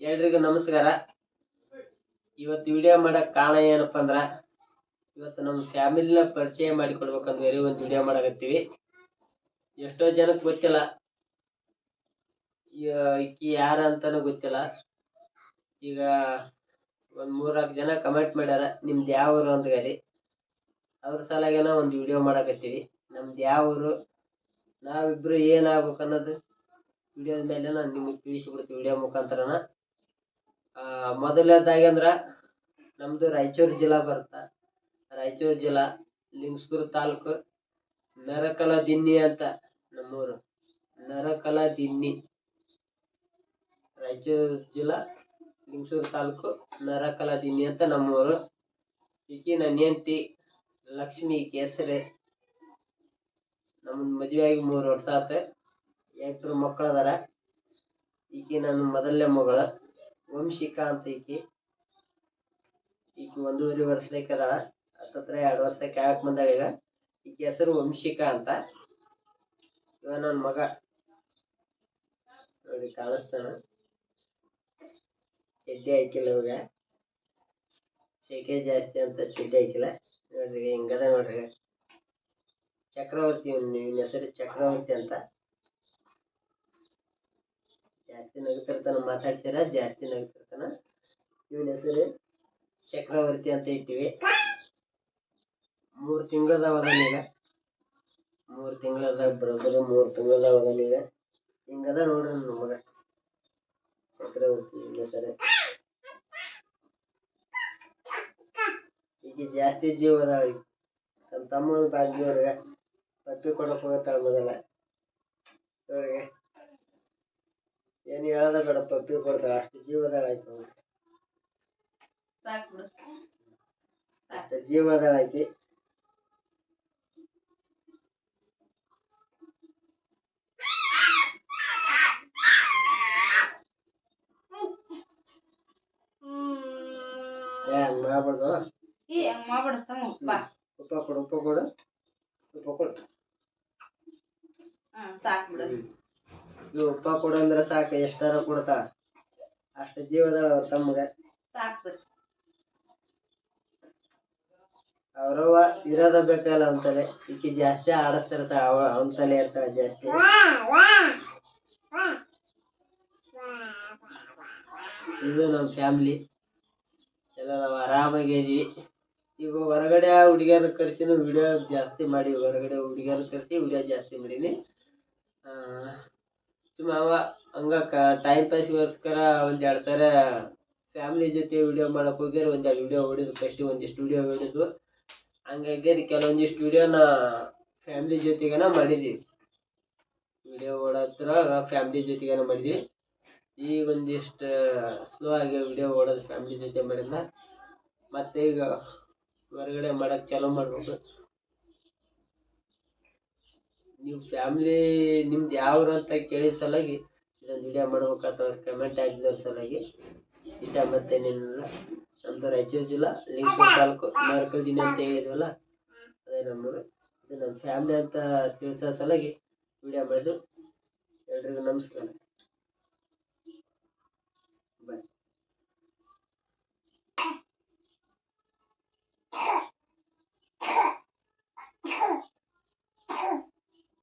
ಎಲ್ರಿಗೂ ನಮಸ್ಕಾರ. ಇವತ್ತು ವಿಡಿಯೋ ಮಾಡಕ್ ಕಾರಣ ಏನಪ್ಪ ಅಂದ್ರ, ಇವತ್ತು ನಮ್ಮ ಫ್ಯಾಮಿಲಿನ ಪರಿಚಯ ಮಾಡಿಕೊಡ್ಬೇಕಂತ ಬೇರೆ ಒಂದು ವಿಡಿಯೋ ಮಾಡಕತ್ತೀವಿ. ಎಷ್ಟೋ ಜನಕ್ಕೆ ಗೊತ್ತಿಲ್ಲ ಈಕಿ ಯಾರ ಅಂತಾನು ಗೊತ್ತಿಲ್ಲ. ಈಗ ಒಂದು ಮೂರ್ನಾಲ್ಕು ಜನ ಕಮೆಂಟ್ ಮಾಡ್ಯಾರ, ನಿಮ್ದು ಯಾವ ಊರು ಅಂತ ಹೇಳಿ. ಅದ್ರ ಸಲಾಗೇನ ಒಂದು ವಿಡಿಯೋ ಮಾಡಕತ್ತೀವಿ. ನಮ್ದು ಯಾವ ಊರು, ನಾವಿಬ್ರು ಏನಾಗ್ಬೇಕು ಅನ್ನೋದು ವಿಡಿಯೋದ ಮೇಲೆ ನಾನು ನಿಮಗೆ ತಿಳಿಸಿಬಿಡ್ತೀವಿ ವಿಡಿಯೋ ಮುಖಾಂತರನ. ಮೊದಲನೇದಾಗಿ ಅಂದ್ರ ನಮ್ದು ರಾಯಚೂರು ಜಿಲ್ಲಾ ಬರುತ್ತ. ರಾಯಚೂರು ಜಿಲ್ಲಾ ಲಿಂಗಸ್ಕೂರು ತಾಲೂಕು ನರಕಲ ದಿನ್ನಿ ಅಂತ ನಮ್ಮೂರು. ನರಕಲ ದಿನ್ನಿ ರಾಯಚೂರು ಜಿಲ್ಲಾ, ಲಿಂಗಸೂರು ತಾಲೂಕು ನರಕಲ ದಿನ್ನಿ ಅಂತ ನಮ್ಮೂರು. ಈಕಿ ನನ್ನ ಹೆಂಡತಿ ಲಕ್ಷ್ಮಿ ಕೇಸರಿ. ನಮ್ಮನ್ ನಮ್ಮ ಮದುವೆ ಆಗಿ ಮೂರು ವರ್ಷ ಆತ. ಎಂಟರು ಮಕ್ಕಳು ಅದಾರ ಈಕಿ ನನ್ನ ಮೊದಲನೇ ಮಗಳು. ವಂಶಿಕಾ ಅಂತ ಈಕಿ ಈಕಿ ಒಂದೂವರೆ ವರ್ಷಕ್ಕೆ ಅದಾಳ. ಹತ್ತತ್ರ ಎರಡು ವರ್ಷಕ್ಕೆ ಯಾಕೆ ಬಂದಾಳ ಈಗ. ಈಕಿ ಹೆಸರು ವಂಶಿಕಾ ಅಂತ. ಇವ ನನ್ನ ಮಗ. ನೋಡಿ ಕಾಣಿಸ್ತಾನ. ಚಡ್ಡಿ ಹಾಕಿಲ್ಲ ಇವಾಗ. ಶೇಕೆ ಜಾಸ್ತಿ ಅಂತ ಚಡ್ಡಿ ಹಾಕಿಲ್ಲ. ನೋಡ್ರಿ ಹಿಂಗದ ನೋಡ್ರಿ. ಚಕ್ರವರ್ತಿ ಇವ್ನ ಹೆಸರು ಚಕ್ರವರ್ತಿ ಅಂತ. ಜಾಸ್ತಿ ನಗ್ತಿರ್ತಾನ ಮಾತಾಡ್ಸಿರ, ಜಾಸ್ತಿ ನಗ್ತಿರ್ತಾನ ಇವನ ಹೆಸರು ಚಕ್ರವರ್ತಿ ಅಂತ ಇಟ್ಟಿವಿ. ಮೂರು ತಿಂಗಳದಾವ ಈಗ ಮೂರು ತಿಂಗಳದ ಬರೋಬ್ಬರಿ ಮೂರು ತಿಂಗಳದಾವ ಈಗ ಹಿಂಗದ ನೋಡ್ರಿ ನಮಗ ಮಗ. ಚಕ್ರವರ್ತಿ ಇವನ ಹೆಸರು. ಈಗ ಜಾಸ್ತಿ ಜೀವ ಅದಾವ ಈಗ ನಮ್ಮ ತಮ್ಮನ ಬಾಗಿಯವ್ರಿಗೆ ಪಪ್ಪಿ ಹೋಗತ್ತಾಳ ಮೊದಲ. ಏನು ಹೇಳೋದ ಬೇಡಪ್ಪ ಪಪ್ಪಿ ಕೊಡ್ತಾಳ ಅಷ್ಟು ಜೀವದಾಳ ಆಯ್ತು. ಅವ್ನಿಗೆ. ಸಾಕ್ ಬಿಡು ಅಷ್ಟು ಜೀವದಾಳ ಆಕಿ ಏ ಹಂಗ್ ಮಾಡ್ಬಾರ್ದು. ಏ ಹಂಗ್ ಮಾಡ್ಬೇಡ ತಮ್ಮ ಬಾ ಉಪ್ಪ ಕೊಡು ಉಪ್ಪ ಕೊಡು ಉಪ್ಪ ಕೊಡು. ಹಾ ಸಾಕ್ ಬಿಡು ಇವ್ ಉಪ್ಪ ಕೊಡು ಅಂದ್ರೆ ಸಾಕ ಎಷ್ಟಾರ ಕೊಡ್ತಾಳ ಅಷ್ಟ ಜೀವದಾಳ ಅವ್ರ ತಮ್ಮಗ ಅವ್ರವ್ವ ಇರೋದ ಬೇಕಲ್ಲ ಅಂತಲೇ ಈಕಿ ಜಾಸ್ತಿ ಆಡಸ್ತಿರ್ತಾವ ಅವ ಅವನ ತಲೆ ಇರ್ತಾಳ ಜಾಸ್ತಿ. ಇದು ನಮ್ಮ ಫ್ಯಾಮ್ಲಿ. ಎಲ್ಲ ನಾವು ಆರಾಮಾಗಿ ಇದೀವಿ. ಈಗ ಹೊರಗಡೆ ಹುಡುಗಿಯರ ಕರೆಸಿನ ವಿಡಿಯೋ ಜಾಸ್ತಿ ಮಾಡಿ ಹೊರಗಡೆ ಹುಡುಗಿಯರ ಕರ್ಸಿ ವಿಡಿಯೋ ಜಾಸ್ತಿ ಮಾಡೀನಿ. ಸುಮ್ಮ ಹಂಗ ಟೈಮ್ ಪಾಸ್ಗೋಸ್ಕರ ಒಂದ್ ಎರಡು ಫ್ಯಾಮಿಲಿ ಜೊತೆ ವಿಡಿಯೋ ಮಾಡಕ್ ಹೋಗ್ಯಾರ ಒಂದ್ ಎರಡು ವಿಡಿಯೋ ಹೊಡೆದು ಫಸ್ಟ್ ಒಂದಿಷ್ಟು ವಿಡಿಯೋ ಹೊಡಿದ್ವು ಹಂಗಾಗಿ ಕೆಲವೊಂದಿಷ್ಟು ವಿಡಿಯೋನ ಫ್ಯಾಮಿಲಿ ಜೊತೆಗೇನ ಮಾಡಿದೀವಿ. ವಿಡಿಯೋ ಓಡತ್ರ ಫ್ಯಾಮಿಲಿ ಜೊತೆಗೇನ ಮಾಡಿದ್ವಿ. ಈಗ ಒಂದಿಷ್ಟು ಸ್ಲೋ ಆಗಿ ವಿಡಿಯೋ ಓಡೋದು ಫ್ಯಾಮಿಲಿ ಜೊತೆ ಮಾಡಿದ್ನ. ಮತ್ತೆ ಈಗ ಹೊರಗಡೆ ಮಾಡಕ್ ಚಾಲೂ ಮಾಡ್ಬೇಕು. ನೀವು ಫ್ಯಾಮಿಲಿ ನಿಮ್ದು ಯಾವ್ರು ಅಂತ ಕೇಳಿದ ಸಲುವಾಗಿ ಇದೊಂದು ವಿಡಿಯೋ ಮಾಡ್ಬೇಕಾತ ಕಮೆಂಟ್ ಹಾಕಿದವ್ರ ಸಲಾಗಿ ಇಷ್ಟ ಮತ್ತೇನೇನಿಲ್ಲ ನಮ್ದು ರಾಯಚೂರು ಜಿಲ್ಲಾ ಲಿಂಕ್ ತಾಲೂಕು ನರಕದಿನ ಅಂತ ಹೇಳಿದ್ವಲ್ಲ, ಅದೇ ನಮ್ಮೂರು. ಇದು ನಮ್ಮ ಫ್ಯಾಮಿಲಿ ಅಂತ ತಿಳಿಸೋ ಸಲಾಗಿ ವಿಡಿಯೋ ಮಾಡಿದ್ರು ಎಲ್ರಿಗೂ ನಮಸ್ಕಾರ.